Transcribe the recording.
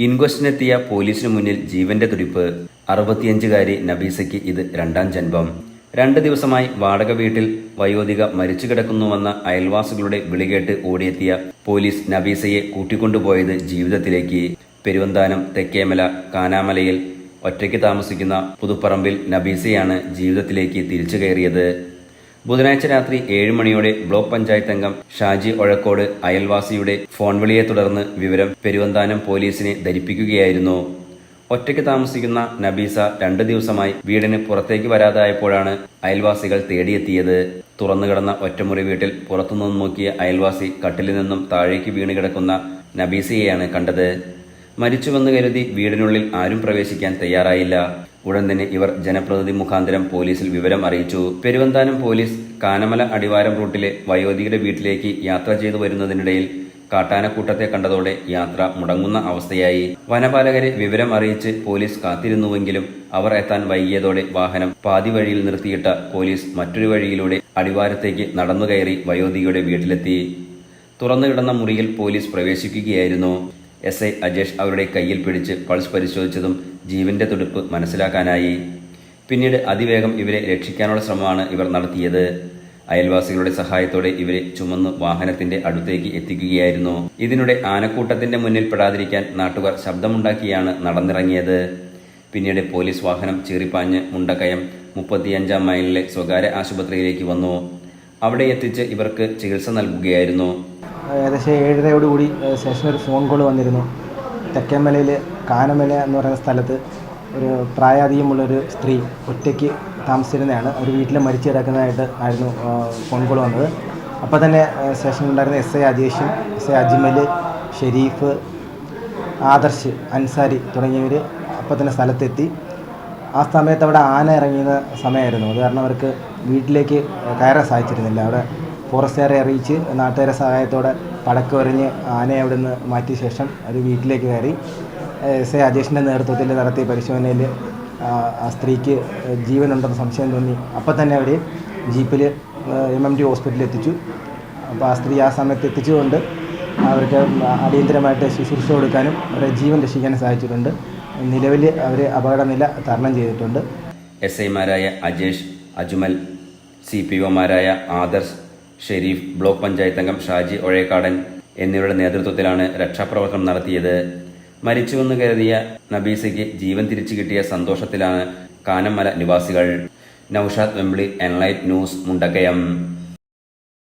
ഇൻക്വസ്റ്റിനെത്തിയ പോലീസിനു മുന്നിൽ ജീവന്റെ തുടിപ്പ്. അറുപത്തിയഞ്ചുകാരി നബീസയ്ക്ക് ഇത് രണ്ടാം ജന്മം. രണ്ട് ദിവസമായി വാടക വീട്ടിൽ വയോധിക മരിച്ചു കിടക്കുന്നുവെന്ന അയൽവാസികളുടെ വിളികേട്ട് ഓടിയെത്തിയ പോലീസ് നബീസയെ കൂട്ടിക്കൊണ്ടുപോയത് ജീവിതത്തിലേക്ക്. പെരുവന്താനം തെക്കേമല കാനാമലയിൽ ഒറ്റയ്ക്ക് താമസിക്കുന്ന പുതുപ്പറമ്പിൽ നബീസയാണ് ജീവിതത്തിലേക്ക് തിരിച്ചു കയറിയത്. ബുധനാഴ്ച രാത്രി ഏഴ് മണിയോടെ ബ്ലോക്ക് പഞ്ചായത്ത് അംഗം ഷാജി ഒഴക്കോട് അയൽവാസിയുടെ ഫോൺ വിളിയെ തുടർന്ന് വിവരം പെരുവന്താനം പോലീസിനെ ധരിപ്പിക്കുകയായിരുന്നു. ഒറ്റയ്ക്ക് താമസിക്കുന്ന നബീസ രണ്ടു ദിവസമായി വീടിന് പുറത്തേക്ക് വരാതായപ്പോഴാണ് അയൽവാസികൾ തേടിയെത്തിയത്. തുറന്നു കിടന്ന ഒറ്റമുറി വീട്ടിൽ പുറത്തുനിന്ന് നോക്കിയ അയൽവാസി കട്ടിലിൽ നിന്നും താഴേക്ക് വീണ് കിടക്കുന്ന നബീസയെയാണ് കണ്ടത്. മരിച്ചുവെന്ന് കരുതി വീടിനുള്ളിൽ ആരും പ്രവേശിക്കാൻ തയ്യാറായില്ല. ഉടൻ തന്നെ ഇവർ ജനപ്രതിനിധി മുഖാന്തരം പോലീസിൽ വിവരം അറിയിച്ചു. പെരുവന്താനം പോലീസ് കാനമല അടിവാരം റൂട്ടിലെ വയോധികരുടെ വീട്ടിലേക്ക് യാത്ര ചെയ്തു വരുന്നതിനിടയിൽ കാട്ടാനക്കൂട്ടത്തെ കണ്ടതോടെ യാത്ര മുടങ്ങുന്ന അവസ്ഥയായി. വനപാലകരെ വിവരം അറിയിച്ച് പോലീസ് കാത്തിരുന്നുവെങ്കിലും അവർ എത്താൻ വൈകിയതോടെ വാഹനം പാതി വഴിയിൽ നിർത്തിയിട്ട പോലീസ് മറ്റൊരു വഴിയിലൂടെ അടിവാരത്തേക്ക് നടന്നു കയറി വയോധികയുടെ വീട്ടിലെത്തി. തുറന്നു കിടന്ന മുറിയിൽ പോലീസ് പ്രവേശിക്കുകയായിരുന്നു. എസ് ഐ അജേഷ് അവരുടെ കയ്യിൽ പിടിച്ച് പൾസ് പരിശോധിച്ചതും ജീവന്റെ തുടിപ്പ് മനസ്സിലാക്കാനായി. പിന്നീട് അതിവേഗം ഇവരെ രക്ഷിക്കാനുള്ള ശ്രമമാണ് ഇവർ നടത്തിയത്. അയൽവാസികളുടെ സഹായത്തോടെ ഇവരെ ചുമന്ന് വാഹനത്തിന്റെ അടുത്തേക്ക് എത്തിക്കുകയായിരുന്നു. ഇതിനിടെ ആനക്കൂട്ടത്തിന്റെ മുന്നിൽ പെടാതിരിക്കാൻ നാട്ടുകാർ ശബ്ദമുണ്ടാക്കിയാണ് നടന്നിറങ്ങിയത്. പിന്നീട് പോലീസ് വാഹനം ചീറിപ്പാഞ്ഞ് മുണ്ടക്കയം മുപ്പത്തിയഞ്ചാം മൈലിലെ സ്വകാര്യ ആശുപത്രിയിലേക്ക് വന്നു. അവിടെ എത്തിച്ച് ഇവർക്ക് ചികിത്സ നൽകുകയായിരുന്നു. ഏകദേശം ഏഴരയോടുകൂടി സ്റ്റേഷനിൽ ഒരു ഫോൺ കോൾ വന്നിരുന്നു. തെക്കേമലയിൽ കാനമല എന്ന് പറയുന്ന സ്ഥലത്ത് ഒരു പ്രായാധികമുള്ളൊരു സ്ത്രീ ഒറ്റയ്ക്ക് താമസിച്ചിരുന്നതാണ് ഒരു വീട്ടിൽ മരിച്ചു കിടക്കുന്നതായിട്ട് ആയിരുന്നു ഫോൺ കോൾ വന്നത്. അപ്പോൾ തന്നെ സ്റ്റേഷനിലുണ്ടായിരുന്ന എസ് ഐ അജേഷും എസ് ഐ അജ്മൽ ഷെരീഫ് ആദർശ് അൻസാരി തുടങ്ങിയവർ അപ്പോൾ തന്നെ സ്ഥലത്തെത്തി. ആ സമയത്ത് അവിടെ ആന ഇറങ്ങിയ സമയമായിരുന്നു. അത് കാരണം അവർക്ക് വീട്ടിലേക്ക് കയറാൻ സാധിച്ചിരുന്നില്ല. അവിടെ ഫോറസ്റ്റുകാരെ അറിയിച്ച് നാട്ടുകാരെ സഹായത്തോടെ പടക്കം എറിഞ്ഞ് ആനയെ അവിടെ നിന്ന് മാറ്റിയ ശേഷം അത് വീട്ടിലേക്ക് കയറി. എസ് എ അജേഷിന്റെ നേതൃത്വത്തിൽ നടത്തിയ പരിശോധനയിൽ ആ സ്ത്രീക്ക് ജീവനുണ്ടെന്ന് സംശയം തോന്നി. അപ്പം തന്നെ അവർ ജീപ്പിൽ എം എം ടി ഹോസ്പിറ്റലിൽ എത്തിച്ചു. അപ്പോൾ ആ സ്ത്രീ ആ സമയത്ത് എത്തിച്ചുകൊണ്ട് അവർക്ക് അടിയന്തരമായിട്ട് ശുശ്രൂഷ കൊടുക്കാനും അവരെ ജീവൻ രക്ഷിക്കാനും സാധിച്ചിട്ടുണ്ട് നിലവിൽ അവർ അപകടനില തരണം ചെയ്തിട്ടുണ്ട്. എസ് ഐമാരായ അജേഷ് അജ്മൽ സി പി ഒമാരായ ആദർശ് ഷെരീഫ് ബ്ലോക്ക് പഞ്ചായത്ത് അംഗം ഷാജി ഒഴേക്കാടൻ എന്നിവരുടെ നേതൃത്വത്തിലാണ് രക്ഷാപ്രവർത്തനം നടത്തിയത്. മരിച്ചുവെന്ന് കരുതിയ നബീസയ്ക്ക് ജീവൻ തിരിച്ചു കിട്ടിയ സന്തോഷത്തിലാണ് കാനമല നിവാസികൾ. Naushad Vembili Enlight news Mundakayam.